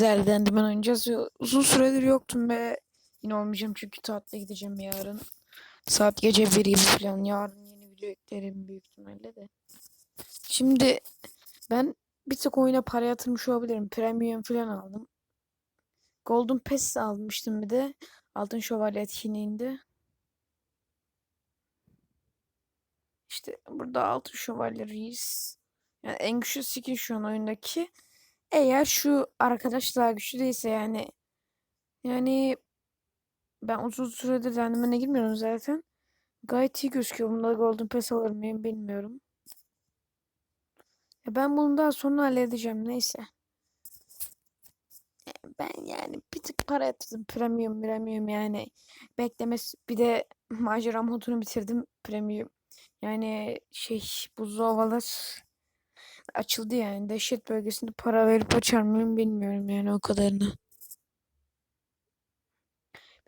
Zerden ben oynayacağız. Uzun süredir yoktum ve yine olmayacağım çünkü tatile gideceğim yarın. Saat gece 1 gibi falan. Yarın yeni video eklerim büyük ihtimalle de. Şimdi ben bir tık oyuna para yatırmış olabilirim. Premium falan aldım. Golden Pass almıştım bir de. Altın Şövalye etkinliğinde. İşte burada Altın Şövalye Reis. Yani en güçlü skin şu an oyundaki. Eğer şu arkadaş daha güçlü değilse yani yani ben uzun süredir rendimene girmiyorum zaten. Gayet iyi gözüküyor. Bunda Golden Pass alır mıyım bilmiyorum. Ya ben bunu daha sonra halledeceğim neyse. Ben yani bir tık para yatırdım. Premium premium yani. Beklemesi bir de macera modunu bitirdim. Premium. Yani şey buzlu havalar açıldı yani. Dehşet bölgesinde para verip açar mıyım bilmiyorum yani o kadarını.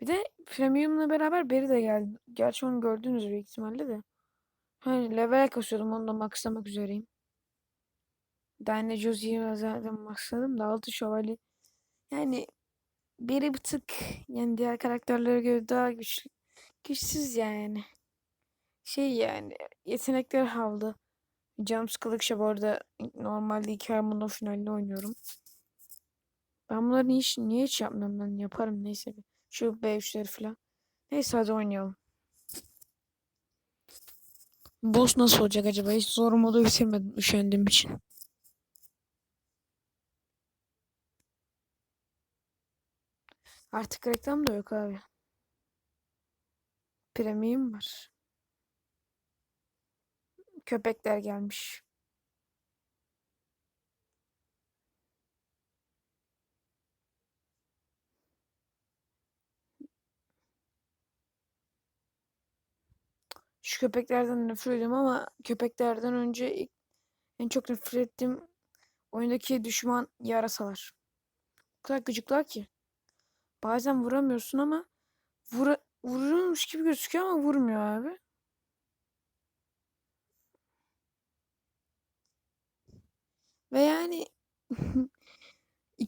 Bir de Premium'la beraber beri de geldi. Gerçi onu gördünüz büyük ihtimalle de. Hani level kasıyordum onu da maxlamak üzereyim. Dine Josie'yi zaten maxladım da altı şövalye. Yani biri bir tık yani diğer karakterlere göre daha güçlü. Güçsüz yani. Şey yani yetenekler havlı. Canım sıkıldıkça bu arada normalde iki ay bunun finalini oynuyorum. Ben bunları niye, niye hiç yapmıyorum ben yaparım neyse. Şu B3'leri falan. Neyse hadi oynayalım. Boss nasıl olacak acaba? Hiç zor modu bitirmedim üşendiğim için. Artık reklam da yok abi. Premium var. Köpekler gelmiş. Şu köpeklerden nefret ediyorum ama köpeklerden önce ilk- en çok nefret ettiğim oyundaki düşman yarasalar. O kadar gıcıklar ki. Bazen vuramıyorsun ama vura, vuruyormuş gibi gözüküyor ama vurmuyor abi.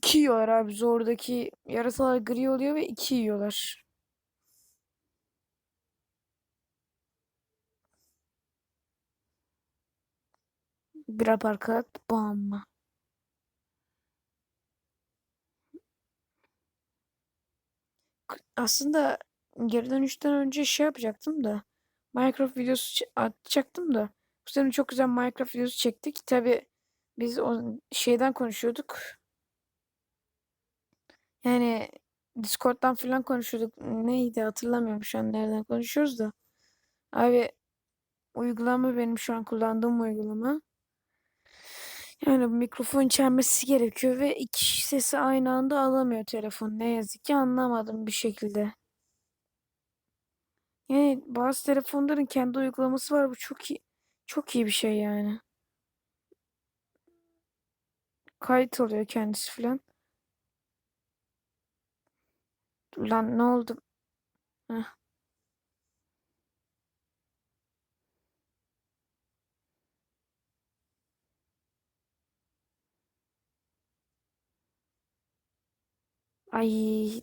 2 yiyorlar abi zordaki yarasalar gri oluyor ve 2 yiyorlar. Bir aparkat bomba. Aslında geri dönüşten önce şey yapacaktım da Minecraft videosu atacaktım da bu sene çok güzel Minecraft videosu çektik. Tabi biz o şeyden konuşuyorduk. Yani Discord'dan falan konuşuyorduk. Neydi hatırlamıyorum şu an nereden konuşuyoruz da. Abi uygulama benim şu an kullandığım uygulama. Yani mikrofon içermesi gerekiyor ve iki sesi aynı anda alamıyor telefon. Ne yazık ki anlamadım bir şekilde. Yani bazı telefonların kendi uygulaması var. Bu çok iyi. Çok iyi bir şey yani. Kayıt alıyor kendisi falan. Lan ne oldu? Heh. Ay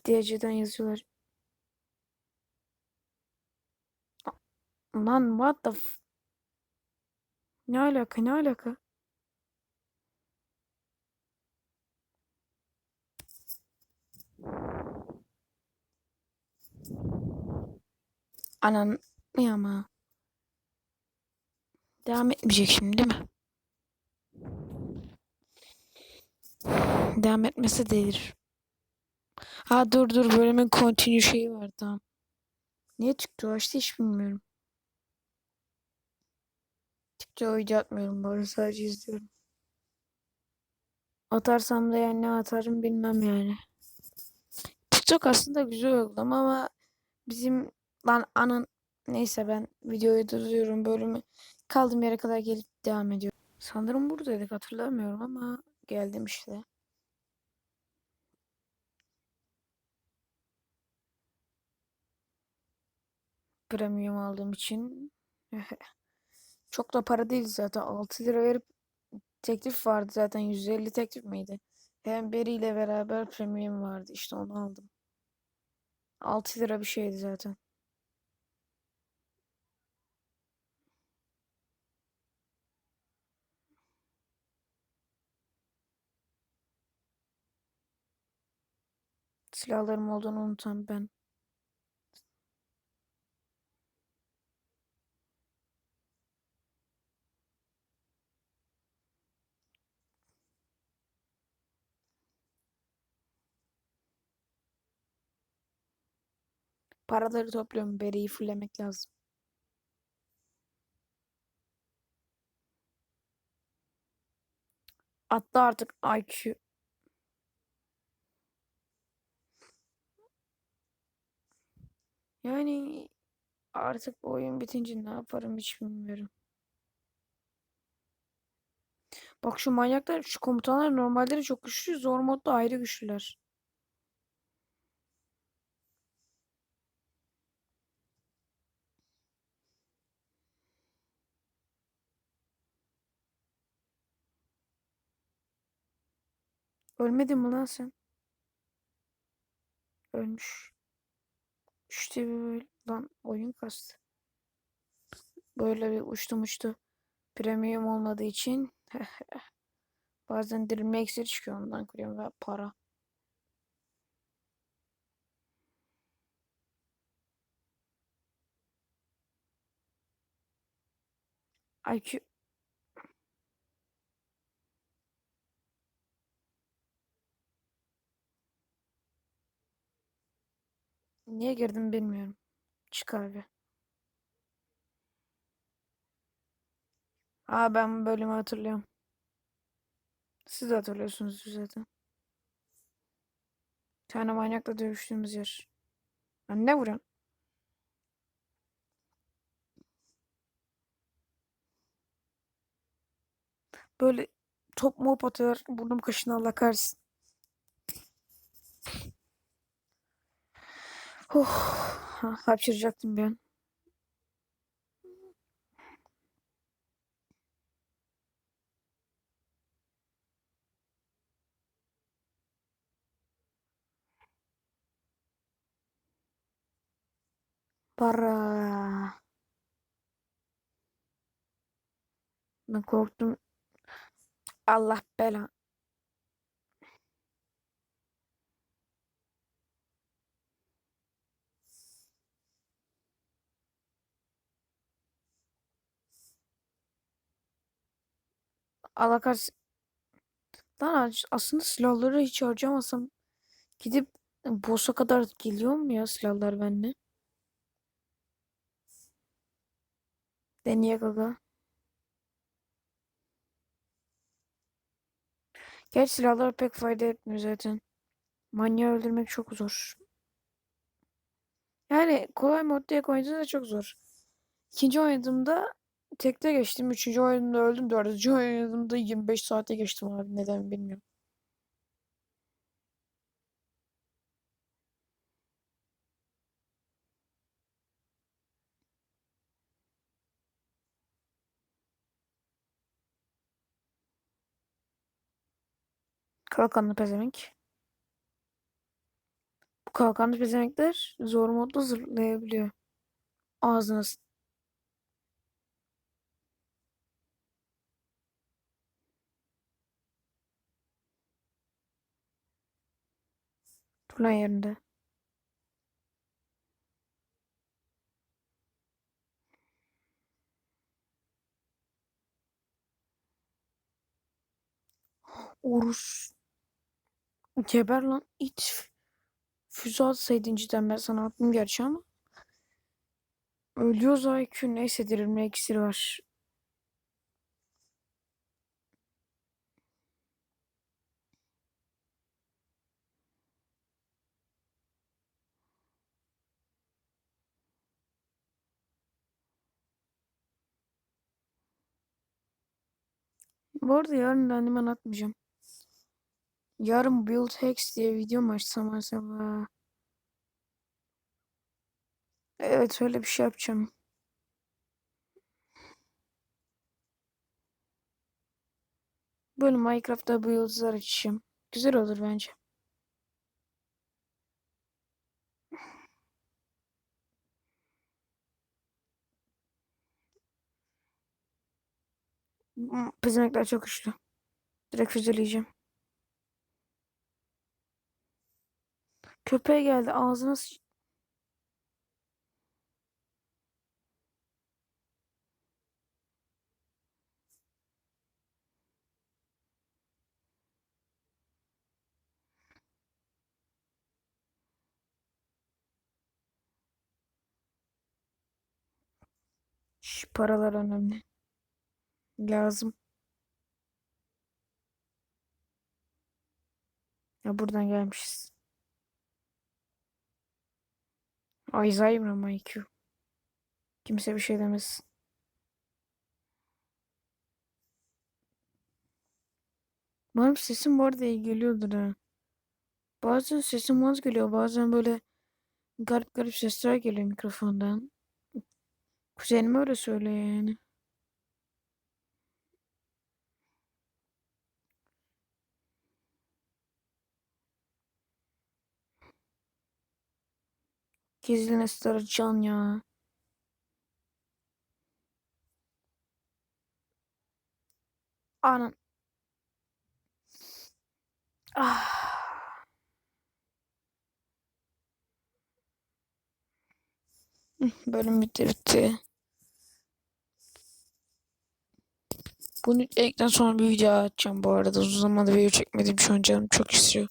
DC'den yazıyorlar. Lan what the f- Ne alaka ne alaka? Anan ne ama. Devam etmeyecek şimdi değil mi? Devam etmesi delir. Ha dur dur bölümün continue şeyi var tamam. Niye TikTok açtı hiç bilmiyorum. TikTok video atmıyorum arada sadece izliyorum. Atarsam da yani ne atarım bilmem yani. TikTok aslında güzel uygulama ama bizim lan anın neyse ben videoyu durduruyorum bölümü kaldığım yere kadar gelip devam ediyorum. Sanırım buradaydık hatırlamıyorum ama geldim işte. Premium aldığım için çok da para değil zaten 6 lira verip teklif vardı zaten 150 teklif miydi? Hem Berry ile beraber premium vardı. İşte onu aldım. 6 lira bir şeydi zaten. Silahlarım olduğunu unutan ben. Paraları topluyorum. Beri'yi fullemek lazım. Atla artık IQ. Yani artık bu oyun bitince ne yaparım hiç bilmiyorum. Bak şu manyaklar, şu komutanlar normalde de çok güçlü. Zor modda ayrı güçlüler. Ölmedin mi lan sen? Ölmüş. İşte böyle lan oyun kastı. Böyle bir uçtum uçtu. Premium olmadığı için bazen dirilme iksiri çıkıyor ondan kuruyorum ve para. IQ niye girdim bilmiyorum. Çık abi. Aa ben bu bölümü hatırlıyorum. Siz de hatırlıyorsunuz zaten. Bir tane manyakla dövüştüğümüz yer. Lan ne vuruyorsun? Böyle top mop atıyor. Burnum kaşına Allah kahretsin. Ha, hapşıracaktım ben. Para. Ben korktum. Allah bela. Kahretsin. Lan aslında silahları hiç harcamasam gidip boss'a kadar geliyor mu ya silahlar bende? Deneyek aga. Gerçi silahlar pek fayda etmiyor zaten. Manyağı öldürmek çok zor. Yani kolay modda ilk oynadığında çok zor. İkinci oynadığımda tekte geçtim. Üçüncü oynadığımda öldüm. Dördüncü oynadığımda 25 saate geçtim abi. Neden bilmiyorum. Kalkanlı pezevenk. Bu kalkanlı pezevenkler zor modda zırhlayabiliyor. Ağzına Dur lan yerinde. Urus. Geber lan it. Füze atsaydın cidden ben sana attım gerçi ama. Ölüyoruz IQ. Neyse dirilme iksiri var. Bu arada yarın randıman atmayacağım. Yarın Build Hacks diye video mu açsam acaba? Evet öyle bir şey yapacağım. Böyle Minecraft'ta build'lar açacağım. Güzel olur bence. Pezenekler çok güçlü. Direkt füzeleyeceğim. Köpeğe geldi ağzına. Şş, paralar önemli. Lazım. Ya buradan gelmişiz. Alzheimer ama IQ. Kimse bir şey demez. Benim sesim bu arada iyi geliyordur ha. Bazen sesim az geliyor. Bazen böyle garip garip sesler geliyor mikrofondan. Kuzenim öyle söylüyor yani. Gizli Nestor Can ya. Anan. Ah. Bölüm bitti bitti. Bunu ekten sonra bir video açacağım bu arada. Uzun zamandır video çekmedim. Şu an canım çok istiyor.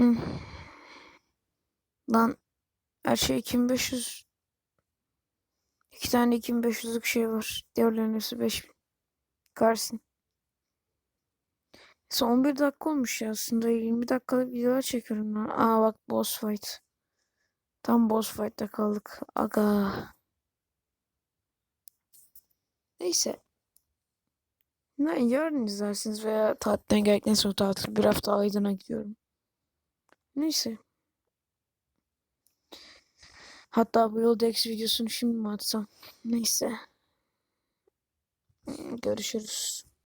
Hı. Lan her şey 2500 İki tane 2500'lük şey var. Diğerlerinin hepsi 5000. Garsin. Son 11 dakika olmuş ya aslında. 20 dakikalık videolar çekiyorum ben. Aa bak boss fight. Tam boss fight'ta kaldık. Aga. Neyse. Ne, yarın izlersiniz veya tatilden geldikten sonra tatil. Bir hafta Aydın'a gidiyorum. Neyse. Hatta bu yıl Dex videosunu şimdi mi atsam? Neyse. Görüşürüz.